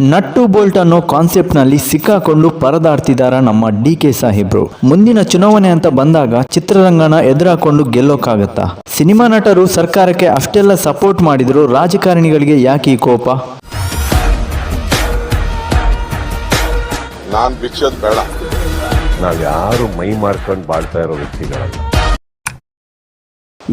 Nut bolt ಅನ್ನೋ ಕಾನ್ಸೆಪ್ಟ್ನಲ್ಲಿ ಸಿಕ್ಕಾಕೊಂಡು ಪರದಾಡ್ತಿದಾರ ನಮ್ಮ ಡಿ ಕೆ ಸಾಹೇಬ್ರು. ಮುಂದಿನ ಚುನಾವಣೆ ಅಂತ ಬಂದಾಗ ಚಿತ್ರರಂಗನ ಎದುರಾಕೊಂಡು ಗೆಲ್ಲೋಕ್ಕಾಗತ್ತಾ ಸಿನಿಮಾ ನಟರು ಸರ್ಕಾರಕ್ಕೆ ಅಷ್ಟೆಲ್ಲ ಸಪೋರ್ಟ್ ಮಾಡಿದ್ರು ರಾಜಕಾರಣಿಗಳಿಗೆ ಯಾಕೆ ಈ ಕೋಪ? ನಾನ್ ಬಿಚ್ಚೋದ್ ಬೇಡ. ನಾವ್ ಯಾರು ಮೈ ಮಾಡ್ಕೊಂಡು ಬಾಳ್ತಾ ಇರೋ ವ್ಯಕ್ತಿಗಳಲ್ಲ.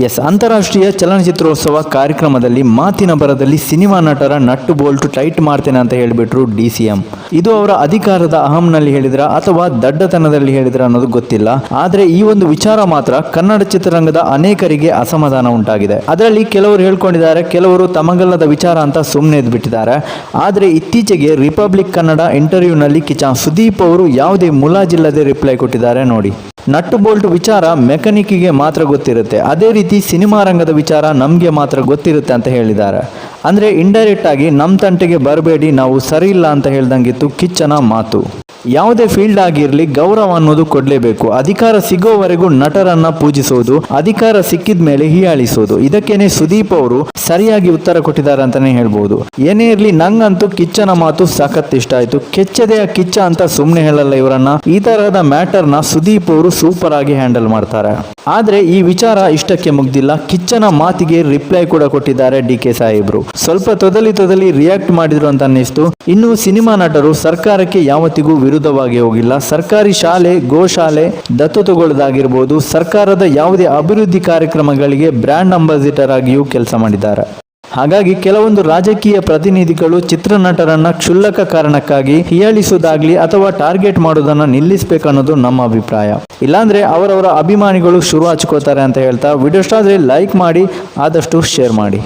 ಎಸ್ ಅಂತಾರಾಷ್ಟ್ರೀಯ ಚಲನಚಿತ್ರೋತ್ಸವ ಕಾರ್ಯಕ್ರಮದಲ್ಲಿ ಮಾತಿನ ಬರದಲ್ಲಿ ಸಿನಿಮಾ ನಟರ ನಟ್ಟು ಬೋಲ್ಟ್ ಟೈಟ್ ಮಾಡ್ತೇನೆ ಅಂತ ಹೇಳಿಬಿಟ್ರು ಡಿ ಸಿ ಎಂ ಇದು ಅವರ ಅಧಿಕಾರದ ಅಹಂನಲ್ಲಿ ಹೇಳಿದ್ರ ಅಥವಾ ದಡ್ಡತನದಲ್ಲಿ ಹೇಳಿದ್ರ ಅನ್ನೋದು ಗೊತ್ತಿಲ್ಲ. ಆದ್ರೆ ಈ ಒಂದು ವಿಚಾರ ಮಾತ್ರ ಕನ್ನಡ ಚಿತ್ರರಂಗದ ಅನೇಕರಿಗೆ ಅಸಮಾಧಾನ ಉಂಟಾಗಿದೆ. ಅದರಲ್ಲಿ ಕೆಲವರು ಹೇಳ್ಕೊಂಡಿದ್ದಾರೆ, ಕೆಲವರು ತಮಗಲ್ಲದ ವಿಚಾರ ಅಂತ ಸುಮ್ಮನೆ ಬಿಟ್ಟಿದ್ದಾರೆ ಆದ್ರೆ ಇತ್ತೀಚೆಗೆ ರಿಪಬ್ಲಿಕ್ ಕನ್ನಡ ಇಂಟರ್ವ್ಯೂನಲ್ಲಿ ಕಿಚಾ ಸುದೀಪ್ ಅವರು ಯಾವುದೇ ಮುಲಾಜಿಲ್ಲದೆ ರಿಪ್ಲೈ ಕೊಟ್ಟಿದ್ದಾರೆ ನೋಡಿ. ನಟ್ಟು ಬೋಲ್ಟ್ ವಿಚಾರ ಮೆಕ್ಯಾನಿಕ್ಗೆ ಮಾತ್ರ ಗೊತ್ತಿರುತ್ತೆ. ಅದೇ ರೀತಿ ಸಿನಿಮಾ ರಂಗದ ವಿಚಾರ ನಮಗೆ ಮಾತ್ರ ಗೊತ್ತಿರುತ್ತೆ ಅಂತ ಹೇಳಿದ್ದಾರೆ. ಅಂದರೆ ಇಂಡೈರೆಕ್ಟ್ ಆಗಿ ನಮ್ಮ ತಂಟೆಗೆ ಬರಬೇಡಿ, ನಾವು ಸರಿ ಇಲ್ಲ ಅಂತ ಹೇಳ್ದಂಗಿತ್ತು ಕಿಚ್ಚನ ಮಾತು. ಯಾವುದೇ ಫೀಲ್ಡ್ ಆಗಿರಲಿ ಗೌರವ ಅನ್ನೋದು ಕೊಡಲೇಬೇಕು. ಅಧಿಕಾರ ಸಿಗೋವರೆಗೂ ನಟರನ್ನ ಪೂಜಿಸೋದು, ಅಧಿಕಾರ ಸಿಕ್ಕಿದ ಮೇಲೆ ಹೀಯಾಳಿಸೋದು. ಇದಕ್ಕೇನೆ ಸುದೀಪ್ ಅವರು ಸರಿಯಾಗಿ ಉತ್ತರ ಕೊಟ್ಟಿದ್ದಾರೆ ಅಂತಾನೆ ಹೇಳ್ಬೋದು. ಏನೇ ಇರಲಿ ನಂಗಂತೂ ಕಿಚ್ಚನ ಮಾತು ಸಖತ್ ಇಷ್ಟ ಆಯ್ತು. ಕೆಚ್ಚದೆಯ ಕಿಚ್ಚ ಅಂತ ಸುಮ್ಮನೆ ಹೇಳಲ್ಲ ಇವರನ್ನ. ಈ ತರಹದ ಮ್ಯಾಟರ್ನ ಸುದೀಪ್ ಅವರು ಸೂಪರ್ ಆಗಿ ಹ್ಯಾಂಡಲ್ ಮಾಡ್ತಾರೆ. ಆದ್ರೆ ಈ ವಿಚಾರ ಇಷ್ಟಕ್ಕೆ ಮುಗ್ದಿಲ್ಲ. ಕಿಚ್ಚನ ಮಾತಿಗೆ ರಿಪ್ಲೈ ಕೂಡ ಕೊಟ್ಟಿದ್ದಾರೆ ಡಿ ಕೆ ಸಾಹೇಬ್ರು. ಸ್ವಲ್ಪ ತೊದಲಿ ತೊದಲಿ ರಿಯಾಕ್ಟ್ ಮಾಡಿದ್ರು ಅಂತ ಅನ್ನಿಸ್ತು. ಇನ್ನು ಸಿನಿಮಾ ನಟರು ಸರ್ಕಾರಕ್ಕೆ ಯಾವತ್ತಿಗೂ ವಿರುದ್ಧವಾಗಿ ಹೋಗಿಲ್ಲ. ಸರ್ಕಾರಿ ಶಾಲೆ, ಗೋಶಾಲೆ, ದತ್ತು ತಗೊಳ್ಳೋದಾಗಿರ್ಬೋದು, ಸರ್ಕಾರದ ಯಾವುದೇ ಅಭಿವೃದ್ಧಿ ಕಾರ್ಯಕ್ರಮಗಳಿಗೆ ಬ್ರ್ಯಾಂಡ್ ಅಂಬಾಸಿಡರ್ ಆಗಿಯೂ ಕೆಲಸ ಮಾಡಿದ್ದಾರೆ. ಹಾಗಾಗಿ ಕೆಲವೊಂದು ರಾಜಕೀಯ ಪ್ರತಿನಿಧಿಗಳು ಚಿತ್ರನಟರನ್ನ ಕ್ಷುಲ್ಲಕ ಕಾರಣಕ್ಕಾಗಿ ಹೀಯಾಳಿಸುವುದಾಗ್ಲಿ ಅಥವಾ ಟಾರ್ಗೆಟ್ ಮಾಡೋದನ್ನ ನಿಲ್ಲಿಸಬೇಕನ್ನೋದು ನಮ್ಮ ಅಭಿಪ್ರಾಯ. ಇಲ್ಲಾಂದ್ರೆ ಅವರವರ ಅಭಿಮಾನಿಗಳು ಶುರು ಹಚ್ಕೋತಾರೆ ಅಂತ ಹೇಳ್ತಾ ವಿಡಿಯೋ ಇಷ್ಟ ಲೈಕ್ ಮಾಡಿ, ಆದಷ್ಟು ಶೇರ್ ಮಾಡಿ.